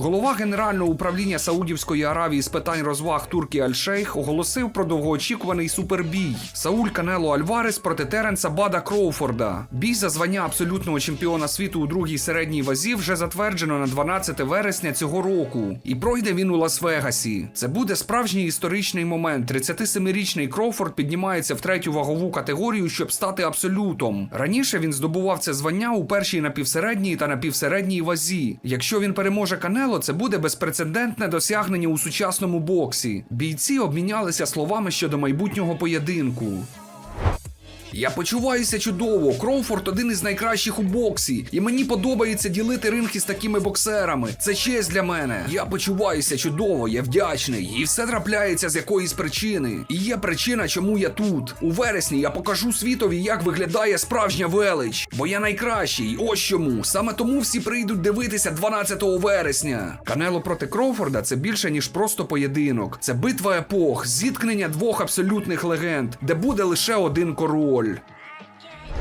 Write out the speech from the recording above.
Голова Генерального управління Саудівської Аравії з питань розваг Туркі Аль-Шейх оголосив про довгоочікуваний супербій Сауль Канело Альварес проти Теренса Бада Кроуфорда. Бій за звання абсолютного чемпіона світу у другій середній вазі вже затверджено на 12 вересня цього року. І пройде він у Лас-Вегасі. Це буде справжній історичний момент. 37-річний Кроуфорд піднімається в третю вагову категорію, щоб стати абсолютом. Раніше він здобував це звання у першій напівсередній та напівсередній вазі. Якщо він переможе Канело, це буде безпрецедентне досягнення у сучасному боксі. Бійці обмінялися словами щодо майбутнього поєдинку. Я почуваюся чудово. Кроуфорд один із найкращих у боксі, і мені подобається ділити ринг із такими боксерами. Це честь для мене. Я почуваюся чудово, я вдячний. І все трапляється з якоїсь причини. І є причина, чому я тут. У вересні я покажу світові, як виглядає справжня велич. Бо я найкращий. Ось чому. Саме тому всі прийдуть дивитися 12 вересня. Канело проти Кроуфорда це більше ніж просто поєдинок. Це битва епох, зіткнення двох абсолютних легенд, де буде лише один король. fútbol.